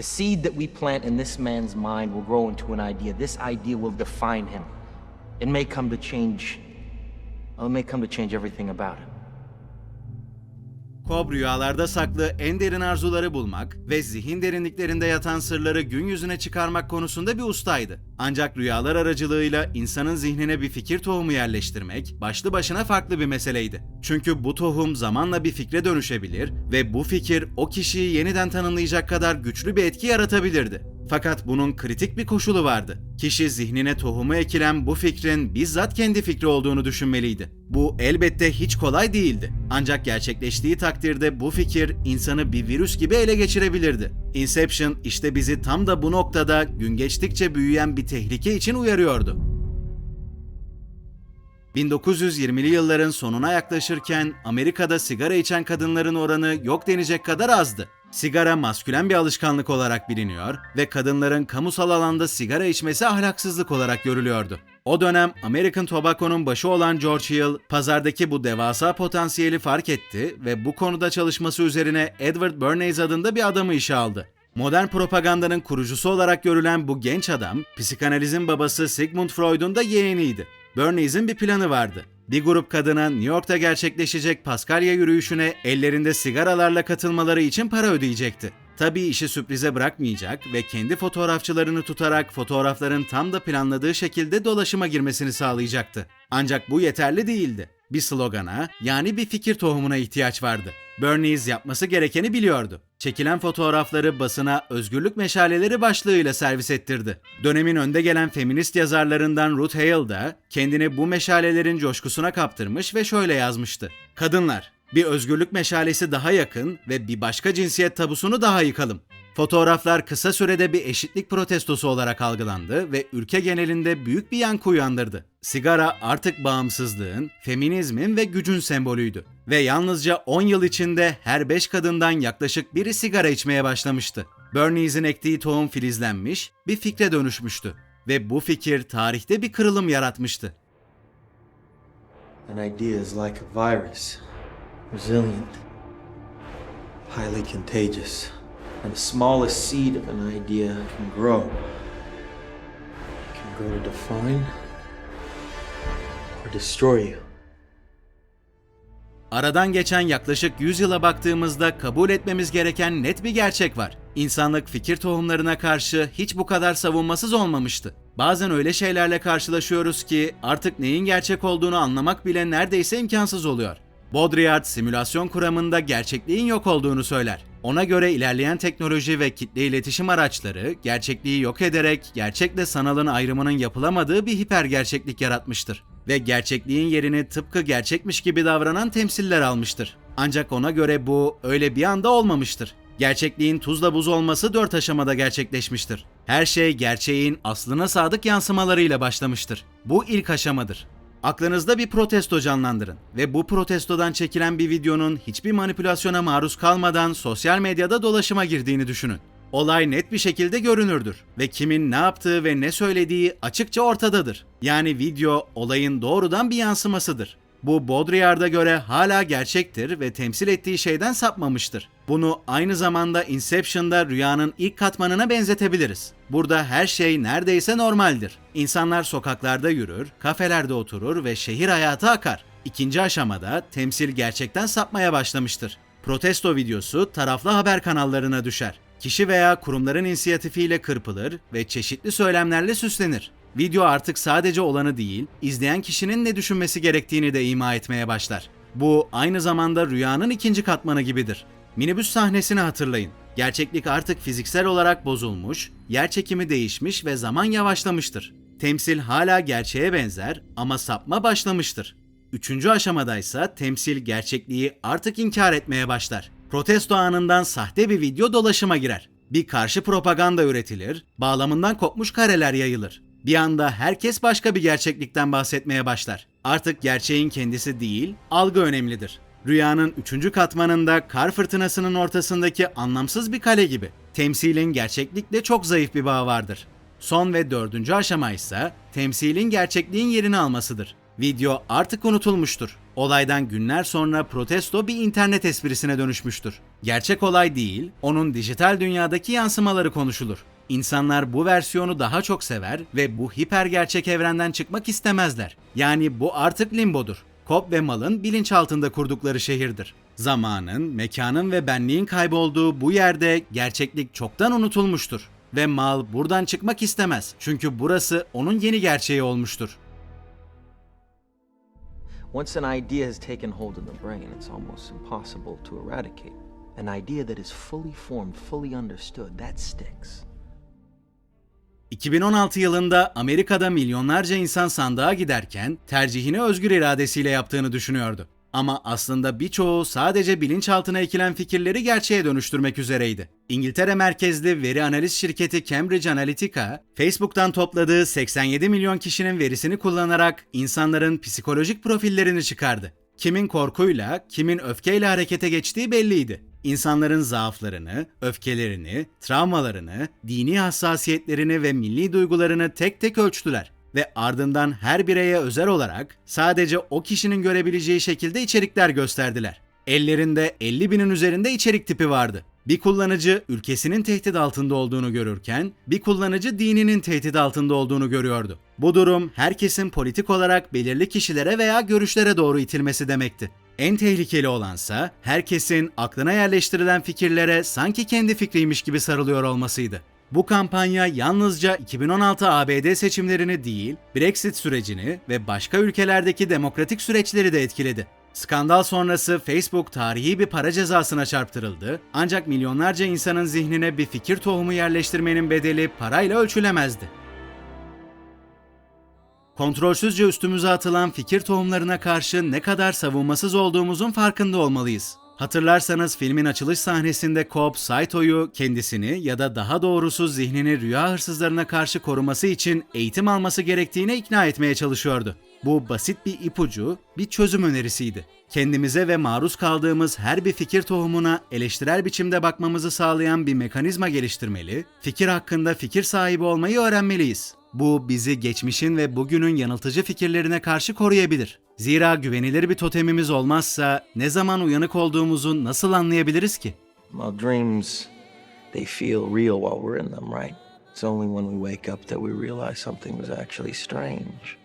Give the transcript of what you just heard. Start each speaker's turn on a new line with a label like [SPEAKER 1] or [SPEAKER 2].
[SPEAKER 1] The seed that we plant in this man's mind will grow into an idea. This idea will define him. It may come to change, it may come to change everything about him.
[SPEAKER 2] Cobb rüyalarda saklı en derin arzuları bulmak ve zihin derinliklerinde yatan sırları gün yüzüne çıkarmak konusunda bir ustaydı. Ancak rüyalar aracılığıyla insanın zihnine bir fikir tohumu yerleştirmek başlı başına farklı bir meseleydi. Çünkü bu tohum zamanla bir fikre dönüşebilir ve bu fikir o kişiyi yeniden tanımlayacak kadar güçlü bir etki yaratabilirdi. Fakat bunun kritik bir koşulu vardı. Kişi zihnine tohumu ekilen bu fikrin bizzat kendi fikri olduğunu düşünmeliydi. Bu elbette hiç kolay değildi. Ancak gerçekleştiği takdirde bu fikir insanı bir virüs gibi ele geçirebilirdi. Inception işte bizi tam da bu noktada gün geçtikçe büyüyen bir tehlike için uyarıyordu. 1920'li yılların sonuna yaklaşırken Amerika'da sigara içen kadınların oranı yok denecek kadar azdı. Sigara maskülen bir alışkanlık olarak biliniyor ve kadınların kamusal alanda sigara içmesi ahlaksızlık olarak görülüyordu. O dönem American Tobacco'nun başı olan George Hill, pazardaki bu devasa potansiyeli fark etti ve bu konuda çalışması üzerine Edward Bernays adında bir adamı işe aldı. Modern propagandanın kurucusu olarak görülen bu genç adam, psikanalizin babası Sigmund Freud'un da yeğeniydi. Bernays'in bir planı vardı. Bir grup kadına New York'ta gerçekleşecek Paskalya yürüyüşüne ellerinde sigaralarla katılmaları için para ödeyecekti. Tabii işi sürprize bırakmayacak ve kendi fotoğrafçılarını tutarak fotoğrafların tam da planladığı şekilde dolaşıma girmesini sağlayacaktı. Ancak bu yeterli değildi. Bir slogana, yani bir fikir tohumuna ihtiyaç vardı. Bernays yapması gerekeni biliyordu. Çekilen fotoğrafları basına özgürlük meşaleleri başlığıyla servis ettirdi. Dönemin önde gelen feminist yazarlarından Ruth Hale da kendini bu meşalelerin coşkusuna kaptırmış ve şöyle yazmıştı. Kadınlar, bir özgürlük meşalesi daha yakın ve bir başka cinsiyet tabusunu daha yıkalım. Fotoğraflar kısa sürede bir eşitlik protestosu olarak algılandı ve ülke genelinde büyük bir yankı uyandırdı. Sigara artık bağımsızlığın, feminizmin ve gücün sembolüydü. Ve yalnızca 10 yıl içinde her 5 kadından yaklaşık biri sigara içmeye başlamıştı. Bernays'in ektiği tohum filizlenmiş, bir fikre dönüşmüştü. Ve bu fikir tarihte bir kırılım yaratmıştı.
[SPEAKER 3] An idea is like a virus resilient, highly contagious, and the smallest seed of an idea can grow. Can grow to define or destroy you.
[SPEAKER 2] Aradan geçen yaklaşık 100 yıla baktığımızda kabul etmemiz gereken net bir gerçek var. İnsanlık fikir tohumlarına karşı hiç bu kadar savunmasız olmamıştı. Bazen öyle şeylerle karşılaşıyoruz ki artık neyin gerçek olduğunu anlamak bile neredeyse imkansız oluyor. Baudrillard simülasyon kuramında gerçekliğin yok olduğunu söyler. Ona göre ilerleyen teknoloji ve kitle iletişim araçları gerçekliği yok ederek gerçekle sanalın ayrımının yapılamadığı bir hiper gerçeklik yaratmıştır ve gerçekliğin yerini tıpkı gerçekmiş gibi davranan temsiller almıştır. Ancak ona göre bu öyle bir anda olmamıştır. Gerçekliğin tuzla buz olması dört aşamada gerçekleşmiştir. Her şey gerçeğin aslına sadık yansımalarıyla başlamıştır. Bu ilk aşamadır. Aklınızda bir protesto canlandırın ve bu protestodan çekilen bir videonun hiçbir manipülasyona maruz kalmadan sosyal medyada dolaşıma girdiğini düşünün. Olay net bir şekilde görünürdür ve kimin ne yaptığı ve ne söylediği açıkça ortadadır. Yani video olayın doğrudan bir yansımasıdır. Bu Baudrillard'a göre hala gerçektir ve temsil ettiği şeyden sapmamıştır. Bunu aynı zamanda Inception'da rüyanın ilk katmanına benzetebiliriz. Burada her şey neredeyse normaldir. İnsanlar sokaklarda yürür, kafelerde oturur ve şehir hayatı akar. İkinci aşamada temsil gerçekten sapmaya başlamıştır. Protesto videosu taraflı haber kanallarına düşer. Kişi veya kurumların inisiyatifiyle kırpılır ve çeşitli söylemlerle süslenir. Video artık sadece olanı değil, izleyen kişinin ne düşünmesi gerektiğini de ima etmeye başlar. Bu aynı zamanda rüyanın ikinci katmanı gibidir. Minibüs sahnesini hatırlayın. Gerçeklik artık fiziksel olarak bozulmuş, yer çekimi değişmiş ve zaman yavaşlamıştır. Temsil hala gerçeğe benzer ama sapma başlamıştır. Üçüncü aşamadaysa temsil gerçekliği artık inkar etmeye başlar. Protesto anından sahte bir video dolaşıma girer. Bir karşı propaganda üretilir, bağlamından kopmuş kareler yayılır. Bir anda herkes başka bir gerçeklikten bahsetmeye başlar. Artık gerçeğin kendisi değil, algı önemlidir. Rüyanın üçüncü katmanında kar fırtınasının ortasındaki anlamsız bir kale gibi. Temsilin gerçeklikle çok zayıf bir bağı vardır. Son ve dördüncü aşama ise temsilin gerçekliğin yerini almasıdır. Video artık unutulmuştur. Olaydan günler sonra protesto bir internet esprisine dönüşmüştür. Gerçek olay değil, onun dijital dünyadaki yansımaları konuşulur. İnsanlar bu versiyonu daha çok sever ve bu hiper gerçek evrenden çıkmak istemezler. Yani bu artık limbodur. Cobb ve Mal'ın bilinçaltında kurdukları şehirdir. Zamanın, mekanın ve benliğin kaybolduğu bu yerde gerçeklik çoktan unutulmuştur. Ve Mal buradan çıkmak istemez. Çünkü burası onun yeni gerçeği olmuştur.
[SPEAKER 1] Once an idea has taken hold in the brain, it's almost impossible to eradicate. An idea that is fully formed, fully understood, that sticks.
[SPEAKER 2] 2016 yılında Amerika'da milyonlarca insan sandığa giderken tercihini özgür iradesiyle yaptığını düşünüyordu. Ama aslında birçoğu sadece bilinçaltına ekilen fikirleri gerçeğe dönüştürmek üzereydi. İngiltere merkezli veri analiz şirketi Cambridge Analytica, Facebook'tan topladığı 87 milyon kişinin verisini kullanarak insanların psikolojik profillerini çıkardı. Kimin korkuyla, kimin öfkeyle harekete geçtiği belliydi. İnsanların zaaflarını, öfkelerini, travmalarını, dini hassasiyetlerini ve milli duygularını tek tek ölçtüler ve ardından her bireye özel olarak sadece o kişinin görebileceği şekilde içerikler gösterdiler. Ellerinde 50 binin üzerinde içerik tipi vardı. Bir kullanıcı ülkesinin tehdit altında olduğunu görürken bir kullanıcı dininin tehdit altında olduğunu görüyordu. Bu durum herkesin politik olarak belirli kişilere veya görüşlere doğru itilmesi demekti. En tehlikeli olansa herkesin aklına yerleştirilen fikirlere sanki kendi fikriymiş gibi sarılıyor olmasıydı. Bu kampanya yalnızca 2016 ABD seçimlerini değil, Brexit sürecini ve başka ülkelerdeki demokratik süreçleri de etkiledi. Skandal sonrası Facebook tarihi bir para cezasına çarptırıldı ancak milyonlarca insanın zihnine bir fikir tohumu yerleştirmenin bedeli parayla ölçülemezdi. Kontrolsüzce üstümüze atılan fikir tohumlarına karşı ne kadar savunmasız olduğumuzun farkında olmalıyız. Hatırlarsanız filmin açılış sahnesinde Cobb, Saito'yu kendisini ya da daha doğrusu zihnini rüya hırsızlarına karşı koruması için eğitim alması gerektiğine ikna etmeye çalışıyordu. Bu basit bir ipucu, bir çözüm önerisiydi. Kendimize ve maruz kaldığımız her bir fikir tohumuna eleştirel biçimde bakmamızı sağlayan bir mekanizma geliştirmeli, fikir hakkında fikir sahibi olmayı öğrenmeliyiz. Bu bizi geçmişin ve bugünün yanıltıcı fikirlerine karşı koruyabilir. Zira güvenilir bir totemimiz olmazsa ne zaman uyanık olduğumuzu nasıl anlayabiliriz ki?
[SPEAKER 1] Well, dreams, they feel real while we're in them, right? It's only when we wake up that we realize something was actually strange.